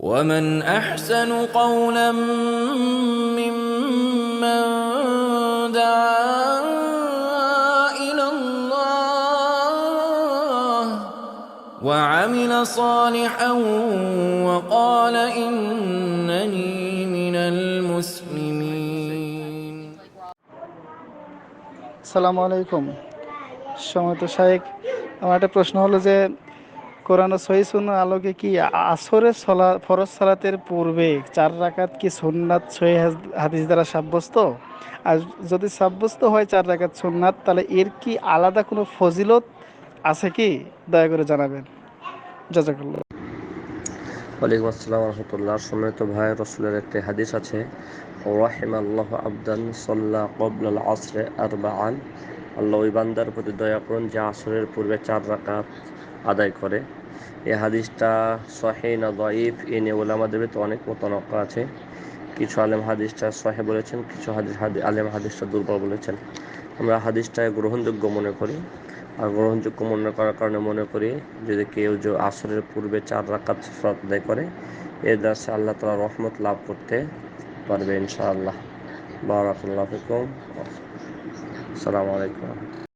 ومن احسن قولا ممن دعا الى الله وعمل صالحا وقال انني من المسلمين সালামু আলাইকুম সমত শাহেক আমার একটা প্রশ্ন হলো যে কোরআন সহি সুন্নার আলোকে কি আসরের সলা, ফরজ সালাতের পূর্বে চার রাকাত কি সুন্নাত, সহি হাদিস দ্বারা সাব্যস্ত? আর যদি সাব্যস্ত হয় চার রাকাত সুন্নাত, তাহলে এর কি আলাদা কোনো ফজিলত আছে কি? দয়া করে জানাবেন। জাজাকাল্লাহ। ওয়ালাইকুম আসসালাম রহমতুল্লাহ। সম্মানিত ভাই, রসুলের একটি হাদিস আছে রাহিম আল্লাহ আবদান সাল্লাহ কবলাল আসরে আরবাআন। আল্লাহ ওই বান্দার প্রতি দয়া করুন যে আসরের পূর্বে চার রাকাত আদায় করে। এ হাদিসটা সহে না এ নিয়ে ওলামাদের ভিতরে অনেক মতানক্য আছে। কিছু আলেম হাদিসটা সহে বলেছেন, কিছু হাদিস হাদি, আলেম হাদিসটা দুর্বল বলেছেন। আমরা হাদিসটা গ্রহণযোগ্য মনে করি। আর গ্রহণযোগ্য মনে করার কারণে মনে করি যদি কেউ যে আসরের পূর্বে চার রাকাত সলাত আদায় করে এর দ্বারা আল্লাহ তালা রহমত লাভ করতে পারবে ইনশাআল্লাহ। বারাকাল্লাহ আসসালামু আলাইকুম।